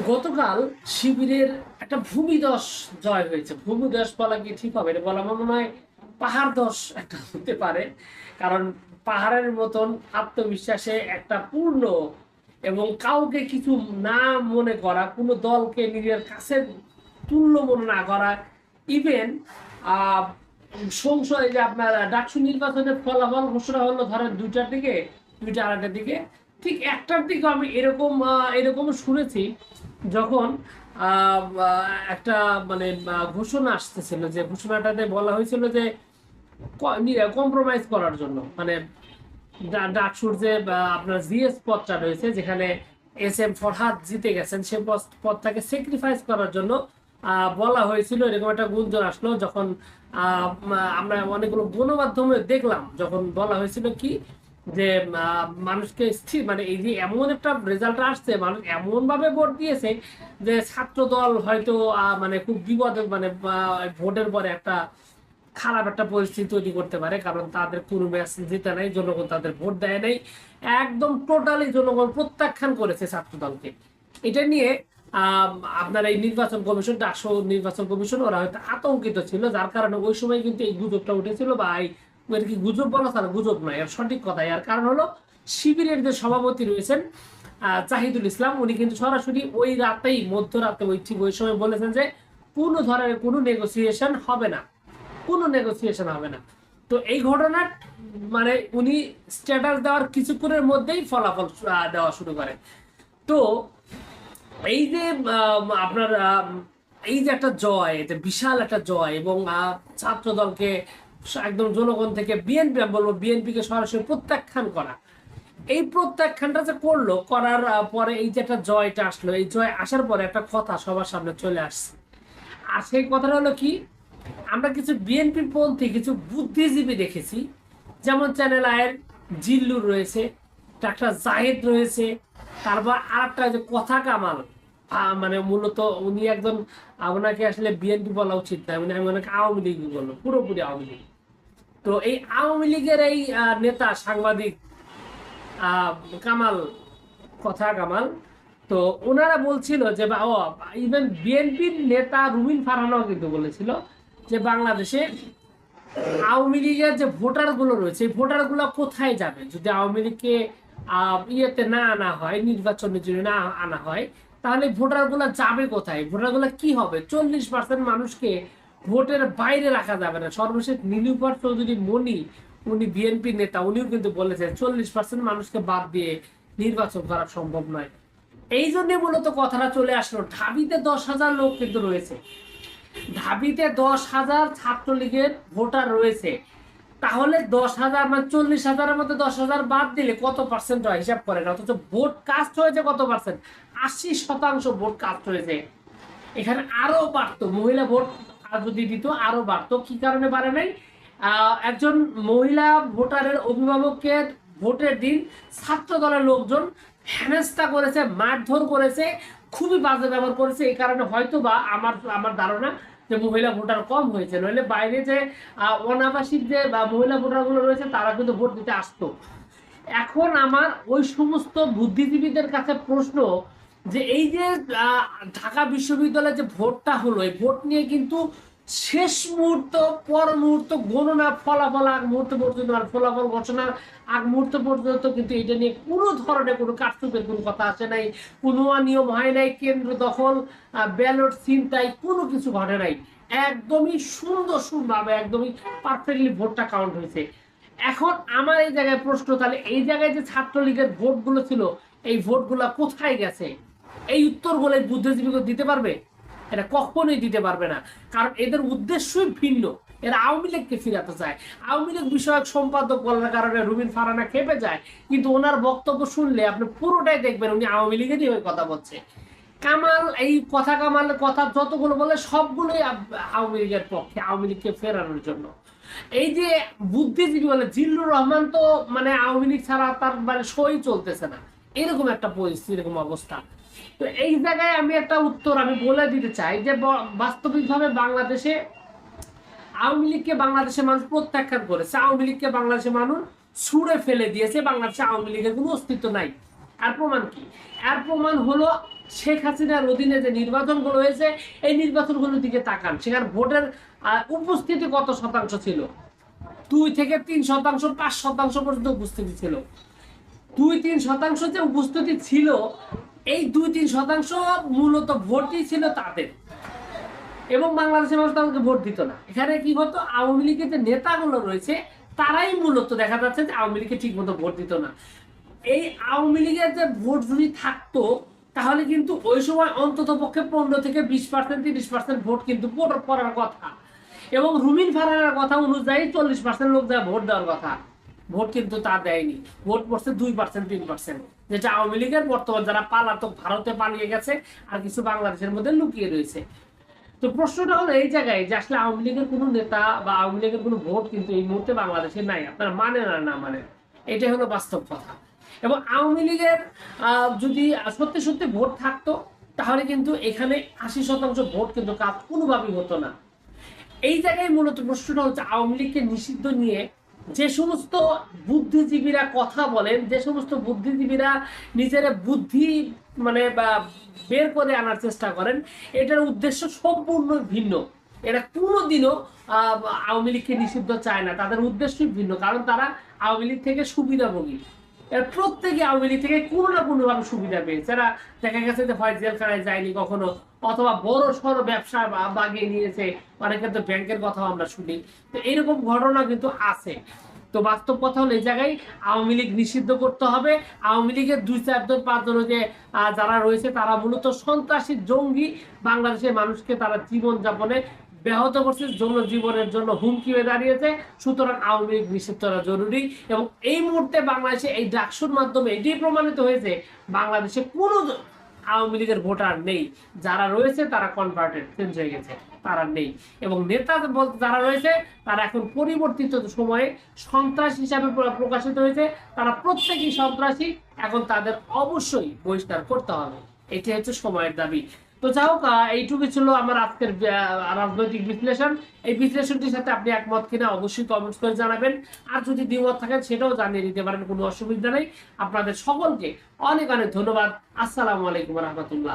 গতকাল শিবিরের একটা ভূমিদশ জয় হয়েছে। ভূমিদশ বলা কি ঠিক হবে? এটা বলা মনে হয় পাহাড় দশ একটা হতে পারে। কারণ পাহাড়ের মতন আত্মবিশ্বাসে একটা পূর্ণ এবং কাউকে কিছু না মনে করা, কোনো দলকে নিজের কাছে তুল্য মনে না করা ইভেন সংসদে যে আপনার ডাকসু নির্বাচনের ফলাফল, ঘোষণা হলো ধরেন দুইটার দিকে, দুইটা আড়াইটার দিকে ঠিক একটার দিকে আমি এরকম এরকম শুনেছি যখন একটা মানে ঘোষণা আসতেছিল যে ঘোষণাটাতে বলা হয়েছিল যে কম্প্রোমাইজ করার জন্য। মানে ডাকসুর যে আপনার জিএস পদটা রয়েছে, যেখানে এস এম ফরহাদ জিতে গেছেন, সে পদ- পদটাকে স্যাক্রিফাইস করার জন্য বলা হয়েছিল। এরকম একটা গুঞ্জন আসলো যখন আমরা অনেকগুলো গণমাধ্যমে দেখলাম, যখন বলা হয়েছিল কি যে মানুষকে স্থির মানে এই যে এমন একটা রেজাল্ট আসছে, মানুষ এমন ভাবে ভোট দিয়েছে যে ছাত্র দল হয়তো মানে খুব বিপদে মানে ভোটের পরে একটা খারাপ একটা পরিস্থিতি তৈরি করতে পারে, কারণ তাদের কোনো ম্যাচ জিতে নাই, জনগণ তাদের ভোট দেয় নাই, একদম টোটালি জনগণ প্রত্যাখ্যান করেছে ছাত্র দলকে এটা নিয়ে আপনার এই নির্বাচন কমিশন ডাকসু নির্বাচন কমিশন, ওরা হয়তো আতঙ্কিত ছিল, যার কারণে ওই সময় কিন্তু এই গুজবটা উঠেছিল, বা এই এর কি গুজব বলা তাহলে গুজব নয় এর সঠিক কথা এর কারণ হলো শিবিরের যে সভাপতি রয়েছেন আহ, জাহিদুল ইসলাম উনি কিন্তু সরাসরি ওই রাতেই মধ্যরাতে ওই ঠিক ওই সময় বলেছেন যে কোনো ধরনের কোনো নেগোসিয়েশন হবে না। কোনো নেগোসিয়েশন হবে না। তো এই ঘটনার মানে উনি স্ট্যাটাস দেওয়ার কিছুক্ষণের মধ্যেই ফলাফল দেওয়া শুরু করেন তো এই যে আপনার এই যে একটা জয় এটা বিশাল একটা জয় এবং ছাত্র দলকে একদম জনগণ থেকে বিএনপি আমি বলব বিএনপিকে সরাসরি প্রত্যাখ্যান করা। এই প্রত্যাখ্যানটা যে করল, করার পরে এই যে একটা জয়টা আসলো, এই জয় আসার পরে একটা কথা সবার সামনে চলে আসছে। আর সেই কথাটা হলো কি, আমরা কিছু বিএনপি পন্থী কিছু বুদ্ধিজীবী দেখেছি, যেমন চ্যানেল আয়ের জিল্লু রয়েছে, ডাক্তার জাহেদ রয়েছে, তারপর আর একটা যে কথা কামাল মানে মূলত উনি একজন আপনাকে আসলে বিএনপি বলা উচিত না, উনি আমি ওনাকে আওয়ামী লীগ বলব, পুরোপুরি আওয়ামী লীগ। তো এই আওয়ামী লীগের এই নেতা সাংবাদিক কামাল, কথা কামাল, তো ওনারা বলছিল যে ইভেন বিএনপির নেতা রুমিন ফারহানও কিন্তু বলেছিল যে বাংলাদেশে আওয়ামী লীগের যে ভোটারগুলো রয়েছে, এই ভোটারগুলো কোথায় যাবে? যদি আওয়ামী লীগকে ইয়েতে না আনা হয় নির্বাচনের জন্য না আনা হয়, তাহলে ভোটারগুলা যাবে কোথায়? ভোটারগুলা কি হবে? চল্লিশ পার্সেন্ট মানুষকে ভোটের বাইরে রাখা যাবে না। সর্বশেষ নীলুফার চৌধুরী মনি, উনি বিএনপি নেতা, উনিও কিন্তু বলেছেন চল্লিশ পার্সেন্ট মানুষকে বাদ দিয়ে নির্বাচন করা সম্ভব নয়। এই জন্য মূলত কথাটা চলে আসলো, ঢাবিতে দশ হাজার লোক কিন্তু রয়েছে। ঢাবিতে দশ হাজার ছাত্রলীগের ভোটার রয়েছে। তাহলে দশ হাজার মানে চল্লিশ হাজারের মধ্যে দশ হাজার বাদ দিলে কত পার্সেন্ট হয়? হিসাব করেন, অথচ ভোট কাস্ট হয়েছে কত পার্সেন্ট আশি শতাংশ ভোট কাস্ট হয়েছে। এখানে আরও বাড়তো, মহিলা ভোট যদি দিত, আরও বাড়তো। কি কারণে বাড়ে নাই? একজন মহিলা ভোটারের অভিভাবককে ভোটের দিন ছাত্র দলের লোকজন হেনস্থা করেছে, মারধর করেছে, খুবই বাজে ব্যবহার করেছে। এই কারণে হয়তো বা আমার আমার ধারণা যে মহিলা ভোটার কম হয়েছে। নইলে বাইরে যে অনাবাসিক যে বা মহিলা ভোটারগুলো রয়েছে, তারা কিন্তু ভোট দিতে আসতো। এখন আমার ওই সমস্ত বুদ্ধিজীবীদের কাছে প্রশ্ন যে এই যে ঢাকা বিশ্ববিদ্যালয়ে যে ভোটটা হলো, এই ভোট নিয়ে কিন্তু শেষ মুহূর্ত, পর মুহূর্ত গণনা ফলাফল আগ মুহূর্ত পর্যন্ত আর ফলাফল ঘোষণার আগ মুহূর্ত পর্যন্ত কিন্তু এটা নিয়ে কোনো ধরনের কোনো কারচুপের কোনো কথা আসে নাই, কোনো অনিয়ম হয় নাই, কেন্দ্র দখল ব্যালট চিন্তায় কোনো কিছু ঘটে নাই। একদমই সুন্দর সুন্দরভাবে একদমই পারফেক্টলি ভোটটা কাউন্ট হয়েছে। এখন আমার এই জায়গায় প্রশ্ন, তাহলে এই জায়গায় যে ছাত্রলীগের ভোটগুলো ছিল, এই ভোটগুলো কোথায় গেছে? এই উত্তরগুলো বুদ্ধিজীবীকে দিতে পারবে? এটা কখনোই দিতে পারবে না। কারণ এদের উদ্দেশ্যই ভিন্ন। এরা আওয়ামী লীগকে ফিরাতে চায়। আওয়ামী লীগ বিষয়ক সম্পাদক বলার কারণে রুবিন ফারানা খেপে যায়। কিন্তু ওনার বক্তব্য শুনলে আপনি পুরোটাই দেখবেন উনি আওয়ামী লীগেরই হয়ে কথা বলছে। কামাল, এই কথা কামাল, কথা যতগুলো বলে সবগুলোই আওয়ামী লীগের পক্ষে, আওয়ামী লীগকে ফেরানোর জন্য। এই যে বুদ্ধিজীবী বলে জিল্লুর রহমান তো মানে আওয়ামী লীগ ছাড়া তার মানে সই চলতেছে না। এরকম একটা পরিস্থিতি, এরকম অবস্থা। তো এই জায়গায় আমি একটা উত্তর আমি বলে দিতে চাই যে বাস্তবিকভাবে বাংলাদেশে আওয়ামী লীগকে বাংলাদেশের মানুষ প্রত্যাখ্যান করেছে। আওয়ামী লীগকে বাংলাদেশের মানুষ ছুঁড়ে ফেলে দিয়েছে। বাংলাদেশে আওয়ামী লীগের কোনো অস্তিত্ব নাই। আর প্রমাণ কি? আর প্রমাণ হলো শেখ হাসিনার অধীনে যে নির্বাচনগুলো হয়েছে, এই নির্বাচনগুলোর দিকে তাকান। সেখানে ভোটের উপস্থিতি কত শতাংশ ছিল? দুই থেকে তিন শতাংশ, পাঁচ শতাংশ পর্যন্ত উপস্থিতি ছিল। দুই, তিন শতাংশ যে উপস্থিতি ছিল এই দুই তিন শতাংশ মূলত ভোটই ছিল তাদের। এবং বাংলাদেশের মানুষ তাদেরকে ভোট দিত না। এখানে কি হতো? আওয়ামী লীগের যে নেতাগুলো রয়েছে, তারাই মূলত দেখা যাচ্ছে যে আওয়ামী লীগকে ঠিক মতো ভোট দিত না। এই আওয়ামী লীগের যে ভোট যদি থাকতো, তাহলে কিন্তু ওই সময় অন্তত পক্ষে পনেরো থেকে বিশ পার্সেন্ট তিরিশ পার্সেন্ট ভোট কিন্তু পড়ার পড়ার কথা। এবং রুমিন ফারানের কথা অনুযায়ী চল্লিশ পার্সেন্ট লোক যা ভোট দেওয়ার কথা। ভোট কিন্তু তা দেয়নি। ভোট পড়ছে দুই পার্সেন্ট তিন পার্সেন্ট যেটা আওয়ামী লীগের বর্তমান যারা পালাতক ভারতে পালিয়ে গেছে আর কিছু বাংলাদেশের মধ্যে লুকিয়ে রয়েছে। তো প্রশ্নটা হলো এই জায়গায় যে আসলে আওয়ামী লীগের কোনো নেতা বা আওয়ামী লীগের কোনো ভোট কিন্তু এই মুহূর্তে বাংলাদেশে নাই। আপনারা মানেন আর না মানেন, এটাই হলো বাস্তব কথা। এবং আওয়ামী লীগের যদি সত্যি সত্যি ভোট থাকতো, তাহলে কিন্তু এখানে আশি শতাংশ ভোট কিন্তু কাজ কোনোভাবেই হতো না। এই জায়গায় মূলত প্রশ্নটা হচ্ছে আওয়ামী লীগকে নিষিদ্ধ নিয়ে যে সমস্ত বুদ্ধিজীবীরা কথা বলেন, যে সমস্ত বুদ্ধিজীবীরা নিজের বুদ্ধি মানে বা বের করে আনার চেষ্টা করেন, এটার উদ্দেশ্য সম্পূর্ণ ভিন্ন। এরা কোনোদিনও আওয়ামী লীগকে নিষিদ্ধ চায় না। তাদের উদ্দেশ্যই ভিন্ন, কারণ তারা আওয়ামী লীগ থেকে সুবিধাভোগী। এর প্রত্যেকে আওয়ামী লীগ থেকে কোনো না কোনো ভাবে সুবিধা পেয়েছে। এরা দেখা গেছে যে হয় জেলখানায় যায়নি কখনো, অথবা বড় সড় ব্যবসা বাগিয়ে নিয়েছে, অনেকে তো ব্যাংকের কথাও আমরা শুনি। তো এরকম ঘটনা কিন্তু আছে। তো বাস্তব কথা হলো এই জায়গায় আওয়ামী লীগ নিষিদ্ধ করতে হবে। আওয়ামী লীগের দুই চারজন পাঁচজন যে যারা রয়েছে, তারা মূলত সন্ত্রাসী জঙ্গি বাংলাদেশের মানুষকে তারা জীবন যাপনে ব্যাহত করছে জন্য জীবনের জন্য হুমকি হয়ে দাঁড়িয়েছে। সুতরাং আওয়ামী লীগ নিষিদ্ধ করা জরুরি এবং এই মুহূর্তে বাংলাদেশে এই ডাকসুর মাধ্যমে এটি প্রমাণিত হয়েছে, বাংলাদেশে কোনো আওয়ামী লীগের ভোটার নেই। যারা রয়েছে তারা কনভার্টেড চেঞ্জ হয়ে গেছে, তারা নেই। এবং নেতা বলতে যারা রয়েছে, তারা এখন পরিবর্তিত সময়ে সন্ত্রাস হিসাবে প্রকাশিত হয়েছে। তারা প্রত্যেকই সন্ত্রাসী, এখন তাদের অবশ্যই বহিষ্কার করতে হবে। এটি হচ্ছে সময়ের দাবি। তো যাও এইটুকু ছিল আমার আজকের রাজনৈতিক বিশ্লেষণ। এই বিশ্লেষণটির সাথে আপনি একমত কিনা অবশ্যই কমেন্টস করে জানাবেন। আর যদি দ্বিমত থাকেন, সেটাও জানিয়ে দিতে পারেন, কোনো অসুবিধা নেই। আপনাদের সকলকে অনেক অনেক ধন্যবাদ। আসসালামু আলাইকুম রহমতুল্লাহ।